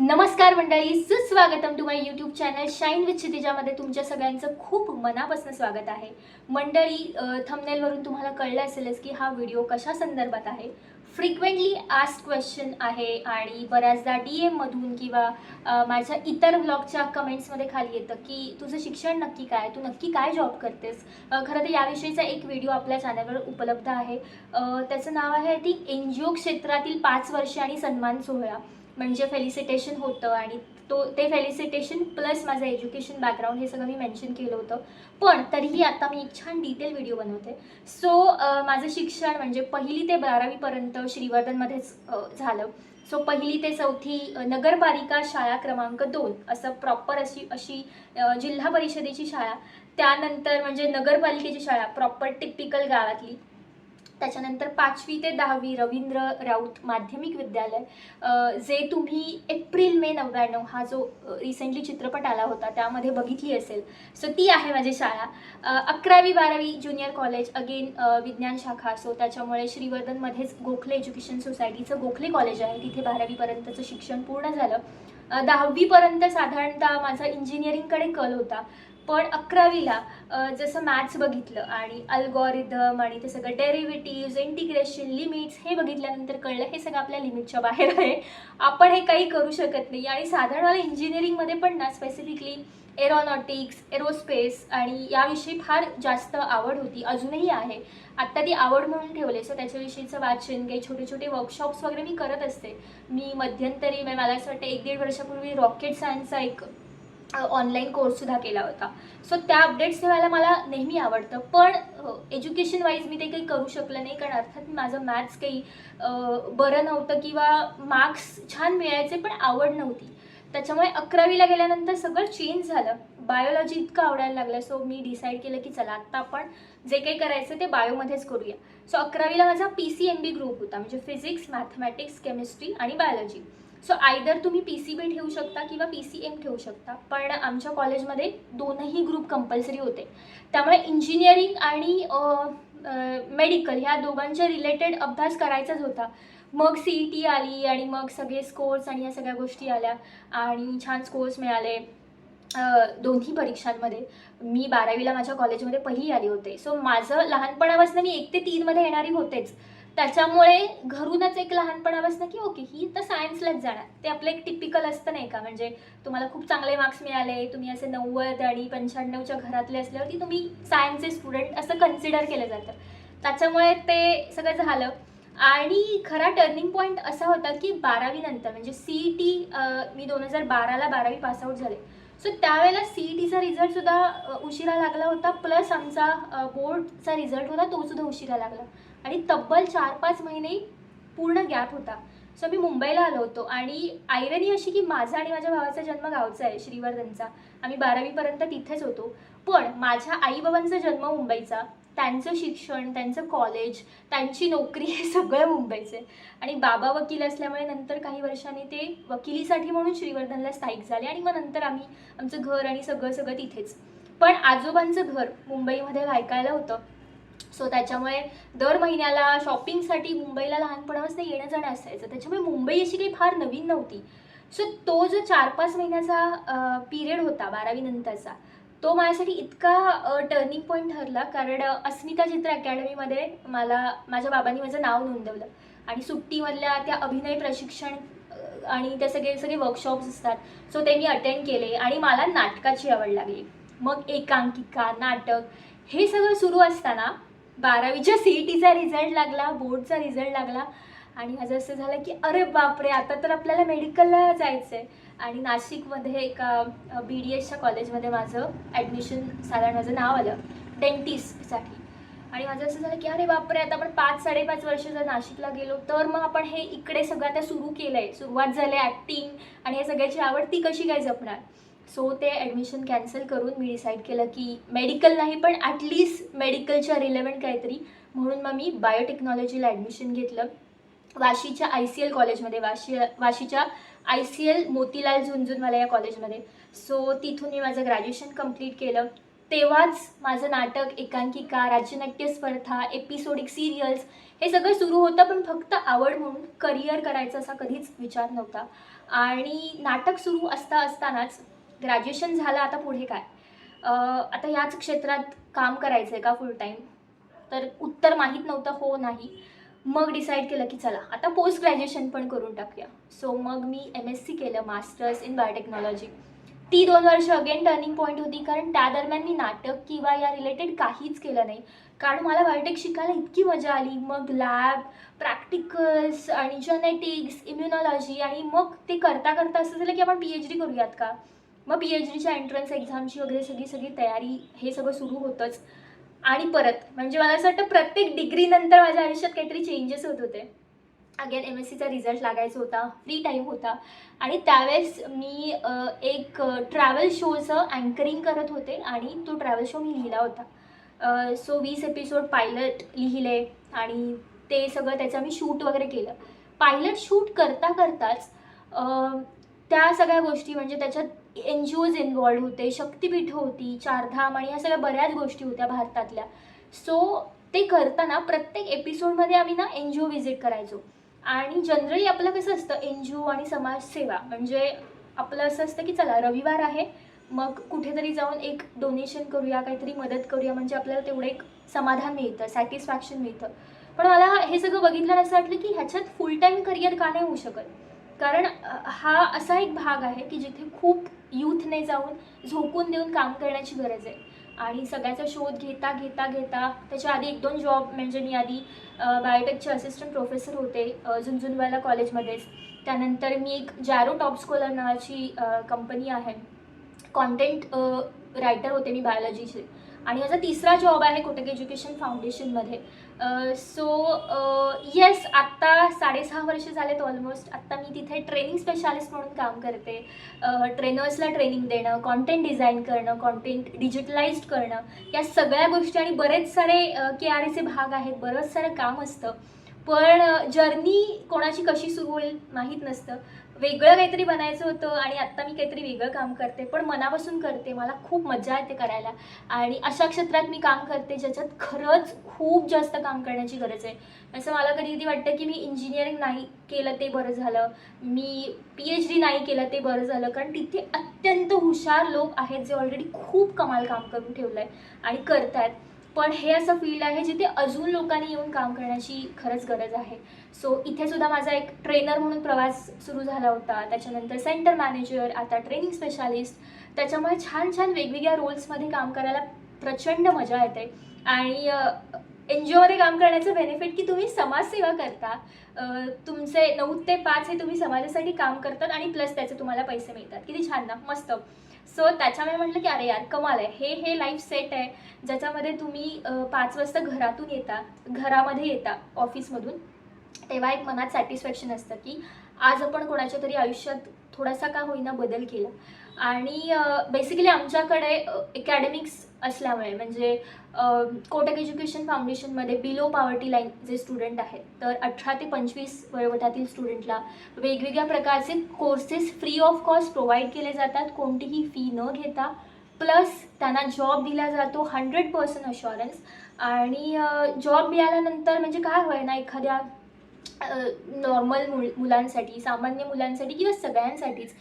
नमस्कार मंडळी सुस्वागतम to my YouTube channel shine with क्षितिजामध्ये तुमच्या सगळ्यांचं खूप मनापासून स्वागत आहे. मंडळी थंबनेलवरून तुम्हाला कळलं असेलच की हा व्हिडिओ कशा संदर्भात आहे? फ्रिक्वेंटली आस्क क्वेश्चन आहे आणि बऱ्याचदा डी एममधून किंवा माझ्या इतर ब्लॉगच्या कमेंट्समध्ये खाली येतं की तुझं शिक्षण नक्की काय? तू नक्की काय जॉब करतेस? खरं तर याविषयीचा एक व्हिडिओ आपल्या चॅनलवर उपलब्ध आहे. त्याचं नाव आहे ती एन जी ओ क्षेत्रातील पाच वर्ष आणि सन्मान सोहळा. म्हणजे फेलिसिटेशन होतं आणि तो ते फेलिसिटेशन प्लस माझं एज्युकेशन बॅकग्राऊंड हे सगळं मी मेन्शन केलं होतं. पण तरीही आता मी एक छान डिटेल व्हिडिओ बनवते. सो माझं शिक्षण म्हणजे पहिली ते बारावीपर्यंत श्रीवर्धनमध्येच झालं. सो पहिली ते चौथी नगरपालिका शाळा क्रमांक दोन असं प्रॉपर अशी अशी जिल्हा परिषदेची शाळा. त्यानंतर म्हणजे नगरपालिकेची शाळा प्रॉपर टिपिकल गावातली. त्याच्यानंतर पाचवी ते दहावी रवींद्र राऊत माध्यमिक विद्यालय. जे तुम्ही एप्रिल मे नव्याण्णव हा जो रिसेंटली चित्रपट आला होता त्यामध्ये बघितली असेल. सो ती आहे माझी शाळा. अकरावी बारावी ज्युनियर कॉलेज अगेन विज्ञान शाखा. सो त्याच्यामुळे श्रीवर्धनमध्येच गोखले एज्युकेशन सोसायटीचं गोखले कॉलेज आहे. तिथे बारावीपर्यंतचं शिक्षण पूर्ण झालं. दहावीपर्यंत साधारणतः माझा इंजिनिअरिंगकडे कल होता. पण अकरावीला जसं मॅथ्स बघितलं आणि अल्गॉरिदम आणि ते सगळं डेरिव्हेटिव्ज इंटिग्रेशन लिमिट्स हे बघितल्यानंतर कळलं हे सगळं आपल्या लिमिटच्या बाहेर आहे. आपण हे काही करू शकत नाही. आणि साधारण इंजिनिअरिंगमध्ये पण ना स्पेसिफिकली एरोनॉटिक्स एरोस्पेस आणि याविषयी फार जास्त आवड होती. अजूनही आहे. आत्ता ती आवड म्हणून ठेवले सो त्याच्याविषयीचं वाचन काही छोटे छोटे वर्कशॉप्स वगैरे मी करत असते. मी मध्यंतरी म्हणजे मला असं वाटतं एक दीड वर्षापूर्वी रॉकेट सायन्सचा एक ऑनलाईन कोर्ससुद्धा केला होता. सो त्या अपडेट्स ठेवायला मला नेहमी आवडतं. पण एज्युकेशन वाईज मी ते काही करू शकलं नाही. कारण अर्थात माझं मॅथ्स काही बरं नव्हतं किंवा मार्क्स छान मिळायचे पण आवड नव्हती. त्याच्यामुळे अकरावीला गेल्यानंतर सगळं चेंज झालं. बायोलॉजी इतकं आवडायला लागलं. सो मी डिसाईड केलं की चला आत्ता आपण जे काही करायचं ते बायोमध्येच करूया. सो अकरावीला माझा P C M B group होता. म्हणजे फिजिक्स मॅथमॅटिक्स केमिस्ट्री आणि बायोलॉजी सो आयदर तुम्ही पी सी बी ठेवू शकता किंवा पी सी एम ठेवू शकता. पण आमच्या कॉलेजमध्ये दोनही ग्रुप कंपल्सरी होते. त्यामुळे इंजिनिअरिंग आणि मेडिकल ह्या दोघांच्या रिलेटेड अभ्यास करायचाच होता. मग सी ई टी आली आणि मग सगळे स्कोर्स आणि या सगळ्या गोष्टी आल्या. आणि छान स्कोर्स मिळाले. दोन्ही परीक्षांमध्ये. मी बारावीला माझ्या कॉलेजमध्ये पहिली आली होते. सो माझं लहानपणापासून मी एक ते तीनमध्ये येणारी होतेच. त्याच्यामुळे घरूनच एक लहानपणापासून की ओके ही तर सायन्सलाच जाणार. ते आपलं एक टिपिकल असतं नाही का? म्हणजे तुम्हाला खूप चांगले मार्क्स मिळाले तुम्ही असे नव्वद आणि पंच्याण्णवच्या घरातले असल्यावरती तुम्ही सायन्सचे स्टुडंट असं कन्सिडर केलं जातं. त्याच्यामुळे ते सगळं झालं. आणि खरा टर्निंग पॉईंट असा होता की बारावीनंतर म्हणजे सी ई टी मी दोन हजार बाराला बारावी पासआउट झाले. सो त्यावेळेला सी ई टीचा रिझल्टसुद्धा उशिरा लागला होता प्लस आमचा बोर्डचा रिझल्ट होता तो सुद्धा उशिरा लागला. आणि तब्बल चार पाच महिने पूर्ण गॅप होता. सो मी मुंबईला आलो होतो आणि आयरनी अशी की माझा आणि माझ्या भावाचा जन्म गावचा आहे श्रीवर्धनचा. आम्ही बारावीपर्यंत तिथेच होतो. पण माझ्या आईबाबांचा जन्म मुंबईचा त्यांचं शिक्षण त्यांचं कॉलेज त्यांची नोकरी हे सगळं मुंबईचे आणि बाबा वकील असल्यामुळे नंतर काही वर्षांनी ते वकिलीसाठी म्हणून श्रीवर्धनला स्थायिक झाले आणि मग नंतर आम्ही आमचं घर आणि सगळं सगळं तिथेच. पण आजोबांचं घर मुंबईमध्ये ऐकायला होतं. सो त्याच्यामुळे दर महिन्याला शॉपिंगसाठी मुंबईला लहानपणापासून येणं जाणं असायचं. त्याच्यामुळे मुंबई अशी काही फार नवीन नव्हती. सो तो जो चार पाच महिन्याचा पिरियड होता बारावीनंतरचा तो माझ्यासाठी इतका टर्निंग पॉईंट ठरला. कारण अस्मिता चित्र अकॅडमीमध्ये मला माझ्या बाबांनी माझं नाव नोंदवलं. आणि सुट्टीमधल्या त्या अभिनय प्रशिक्षण आणि त्या सगळे सगळे वर्कशॉप्स असतात. सो ते मी अटेंड केले आणि मला नाटकाची आवड लागली. मग एकांकिका नाटक हे सगळं सुरू असताना बारावीच्या सी ई टीचा रिझल्ट लागला बोर्डचा रिझल्ट लागला आणि माझं असं झालं की अरे बापरे आता तर आपल्याला मेडिकलला जायचं आहे आणि नाशिकमध्ये एका बी डी एसच्या कॉलेजमध्ये माझं ॲडमिशन साधारण माझं नाव आलं डेंटिस्टसाठी आणि माझं असं झालं की अरे बापरे आता आपण पाच साडेपाच वर्ष जर नाशिकला गेलो तर मग आपण हे इकडे सगळं आता सुरू केलं आहे सुरुवात झाली ॲक्टिंग आणि हे सगळ्याची आवड ती कशी काय जपणार? सो ते ॲडमिशन कॅन्सल करून मी डिसाईड केलं की मेडिकल नाही पण ॲटलीस्ट मेडिकलच्या रिलेवंट काहीतरी. म्हणून मग मी बायोटेक्नॉलॉजीला ॲडमिशन घेतलं. वाशीच्या आय सी एल कॉलेजमध्ये Vashi वाशीच्या I C L Motilal Jhunjhunwala या कॉलेजमध्ये सो तिथून मी माझं ग्रॅज्युएशन कंप्लीट केलं. तेव्हाच माझं नाटक एकांकिका राज्यनाट्य स्पर्धा एपिसोडिक सिरियल्स हे सगळं सुरू होतं पण फक्त आवड म्हणून करिअर करायचा असा कधीच विचार नव्हता. आणि नाटक सुरू असता असतानाच ग्रॅज्युएशन झालं आता पुढे काय? आता याच क्षेत्रात काम करायचं आहे का फुल टाईम तर उत्तर माहीत नव्हतं हो नाही. मग डिसाईड केलं की चला आता पोस्ट ग्रॅज्युएशन पण करून टाकूया. सो मग मी एम एस सी केलं मास्टर्स इन बायोटेक्नॉलॉजी ती दोन वर्ष अगेन टर्निंग पॉईंट होती कारण त्या दरम्यान मी नाटक किंवा या रिलेटेड काहीच केलं नाही. कारण मला बायोटेक शिकायला इतकी मजा आली. मग लॅब प्रॅक्टिकल्स आणि जेनेटिक्स इम्युनॉलॉजी आणि मग ते करता करता असं झालं की आपण पी एच डी करूयात का? मग पी एच डीच्या एंट्रन्स एक्झामची वगैरे सगळी सगळी तयारी हे सगळं सुरू होतंच. आणि परत म्हणजे मला असं वाटतं प्रत्येक डिग्रीनंतर माझ्या आयुष्यात काहीतरी चेंजेस होत होते. अगेन एम एस सीचा रिझल्ट लागायचा होता फ्री टाईम होता. आणि त्यावेळेस मी एक ट्रॅव्हल शोचं अँकरिंग करत होते आणि तो ट्रॅव्हल शो मी लिहिला होता. सो वीस एपिसोड पायलट लिहिले आणि ते सगळं त्याचं मी शूट वगैरे केलं. पायलट शूट करता करताच त्या सगळ्या गोष्टी म्हणजे त्याच्यात एन जी ओज इन्वॉल्ड होते शक्तीपीठ होती चारधाम आणि या सगळ्या बऱ्याच गोष्टी होत्या भारतातल्या. सो ते करताना प्रत्येक एपिसोडमध्ये आम्ही ना एन जी ओ व्हिजिट करायचो. आणि जनरली आपलं कसं असतं एन जी ओ आणि समाजसेवा. म्हणजे आपलं असं असतं की चला रविवार आहे मग कुठेतरी जाऊन एक डोनेशन करूया काहीतरी मदत करूया म्हणजे आपल्याला तेवढं एक समाधान मिळतं सॅटिस्फॅक्शन मिळतं. पण मला हे सगळं बघितल्यानं असं वाटलं की ह्याच्यात फुल टाईम करिअर का नाही होऊ शकत? कारण हा असा एक भाग आहे की जिथे खूप यूथने जाऊन झोकून देऊन काम करण्याची गरज आहे. आणि सगळ्याचा शोध घेता घेता घेता त्याच्या आधी एक दोन जॉब म्हणजे मी आधी बायोटेकचे असिस्टंट प्रोफेसर होते झुंझुनवाला कॉलेजमध्येच त्यानंतर मी एक जॅरो टॉप स्कॉलर नावाची कंपनी आहे. कॉन्टेंट रायटर होते मी बायोलॉजीचे आणि माझा तिसरा जॉब आहे कोटक एज्युकेशन फाउंडेशनमध्ये सो येस आत्ता साडेसहा वर्ष झालेत ऑलमोस्ट आत्ता मी तिथे ट्रेनिंग स्पेशालिस्ट म्हणून काम करते. ट्रेनर्सला ट्रेनिंग देणं कॉन्टेंट डिझाईन करणं कॉन्टेंट डिजिटलाइज्ड करणं या सगळ्या गोष्टी आणि बरेच सारे के आर एचे भाग आहेत बरंच सारं काम असतं. पण जर्नी कोणाची कशी सुरू होईल माहीत नसतं. वेगळं काहीतरी बनायचं होतं आणि आत्ता मी काहीतरी वेगळं काम करते पण मनापासून करते. मला खूप मजा येते करायला. आणि अशा क्षेत्रात मी काम करते ज्याच्यात खरंच खूप जास्त काम करण्याची गरज आहे. असं मला कधी कधी वाटतं की मी इंजिनिअरिंग नाही केलं ते बरं झालं. मी पी एच डी नाही केलं ते बरं झालं. कारण तिथे अत्यंत हुशार लोक आहेत जे ऑलरेडी खूप कमाल काम करून ठेवलं आहे आणि करत आहेत पण हे असं फील्ड आहे जिथे अजून लोकांनी येऊन काम करण्याची खरंच गरज आहे. सो इथे सुद्धा माझा एक ट्रेनर म्हणून प्रवास सुरू झाला होता. त्याच्यानंतर सेंटर मॅनेजर आता ट्रेनिंग स्पेशालिस्ट त्याच्यामुळे छान छान वेगवेगळ्या रोल्समध्ये काम करायला प्रचंड मजा येते. आणि एन जी ओमध्ये काम करण्याचं बेनिफिट की तुम्ही समाजसेवा करता. तुमचे नऊ ते पाच हे तुम्ही समाजासाठी काम करतात आणि प्लस त्याचे तुम्हाला पैसे मिळतात. किती छान ना? मस्त. सो त्याच्यामुळे म्हटलं की अरे यार कमाल आहे. हे हे लाईफ सेट आहे. ज्याच्यामध्ये तुम्ही पाच वाजता घरातून येता घरामध्ये येता ऑफिसमधून तेव्हा एक मनात सॅटिस्फॅक्शन असतं की आज आपण कोणाच्या तरी आयुष्यात थोडासा का होईना बदल केला. आणि बेसिकली आमच्याकडे अकॅडमिक्स असल्यामुळे म्हणजे कोटक एज्युकेशन फाउंडेशनमध्ये बिलो पॉवर्टी लाईन जे स्टुडंट आहेत तर अठरा ते पंचवीस वयोगटातील स्टुडंटला वेगवेगळ्या प्रकारचे courses free of cost provide केले जातात. कोणतीही फी न घेता. प्लस त्यांना जॉब दिला जातो हंड्रेड पर्सेंट अश्युरन्स आणि जॉब मिळाल्यानंतर म्हणजे काय होय ना एखाद्या नॉर्मल मुल मुलांसाठी सामान्य मुलांसाठी किंवा सगळ्यांसाठीच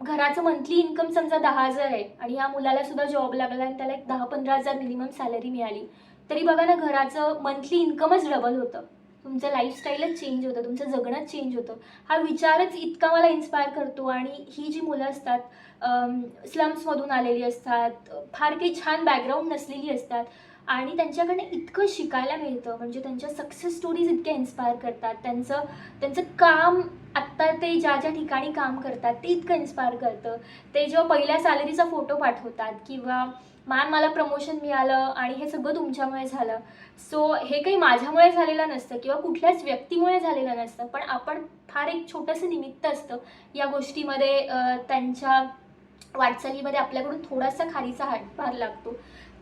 घराचं मंथली इन्कम समजा दहा हजार आहे आणि या मुलाला सुद्धा जॉब लागला आणि त्याला एक दहा पंधरा हजार मिनिमम सॅलरी मिळाली तरी बघा ना घराचं मंथली इन्कमच डबल होतं. तुमचं लाईफस्टाईलच चेंज होतं तुमचं जगणंच चेंज होतं. हा विचारच इतका मला इन्स्पायर करतो आणि ही जी मुलं असतात स्लम्समधून आलेली असतात फार काही छान बॅकग्राऊंड नसलेली असतात आणि त्यांच्याकडनं इतकं शिकायला मिळतं. म्हणजे त्यांच्या सक्सेस स्टोरीज इतक्या इन्स्पायर करतात. त्यांचं त्यांचं काम आत्ता ते ज्या ज्या ठिकाणी काम करतात ते इतकं इन्स्पायर करतं. ते जेव्हा पहिल्या सॅलरीचा फोटो पाठवतात किंवा मॅम मला प्रमोशन मिळालं आणि हे सगळं तुमच्यामुळे झालं. सो हे काही माझ्यामुळे झालेलं नसतं किंवा कुठल्याच व्यक्तीमुळे झालेलं नसतं. पण आपण फार एक छोटंसं निमित्त असतं या गोष्टीमध्ये त्यांच्या वाटचालीमध्ये आपल्याकडून थोडासा खारीचा हातभार लागतो.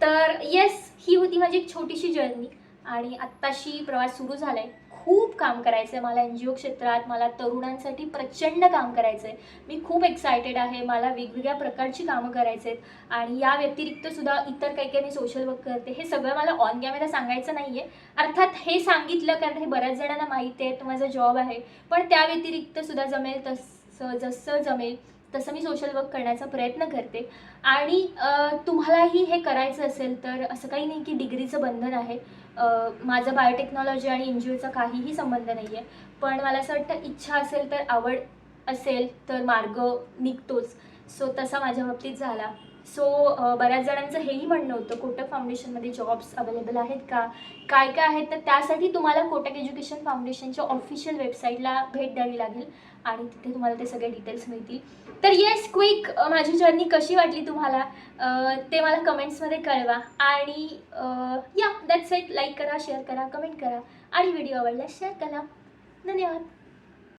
तर येस ही होती माझी एक छोटीशी जर्नी आणि आत्ताशी प्रवास सुरू झाला आहे खूप काम करायचं आहे मला एन जी ओ क्षेत्रात मला तरुणांसाठी प्रचंड काम करायचं आहे मी खूप एक्सायटेड आहे. मला वेगवेगळ्या प्रकारची कामं करायचे आहेत आणि या व्यतिरिक्त सुद्धा इतर काही काही मी सोशल वर्क करते. हे सगळं मला ऑन कॅमेरा सांगायचं नाही आहे अर्थात हे सांगितलं कारण हे बऱ्याच जणांना माहिती आहे. तो माझा जॉब आहे. पण त्या व्यतिरिक्त सुद्धा जमेल तसं जसं जमेल तसं मी सोशल वर्क करण्याचा प्रयत्न करते. आणि तुम्हालाही हे करायचं असेल तर असं काही नाही की डिग्रीचं बंधन आहे. माझं बायोटेक्नॉलॉजी आणि एन जी ओचा काहीही संबंध नाही आहे पण मला असं वाटतं इच्छा असेल तर आवड असेल तर मार्ग निघतोच. सो तसा माझ्या बाबतीत झाला. सो बऱ्याच जणांचं हेही म्हणणं होतं कोटक फाउंडेशनमध्ये जॉब्स अवेलेबल आहेत का? काय काय आहेत? तर त्यासाठी तुम्हाला कोटक एज्युकेशन फाउंडेशनच्या ऑफिशियल वेबसाईटला भेट द्यावी लागेल आणि तिथे तुम्हाला ते सगळे डिटेल्स मिळतील. तर येस क्विक माझी जर्नी कशी वाटली तुम्हाला? ते मला कमेंट्समध्ये कळवा. आणि या दॅट्स इट लाईक करा शेअर करा कमेंट करा. आणि व्हिडिओ आवडल्यास शेअर करा. धन्यवाद.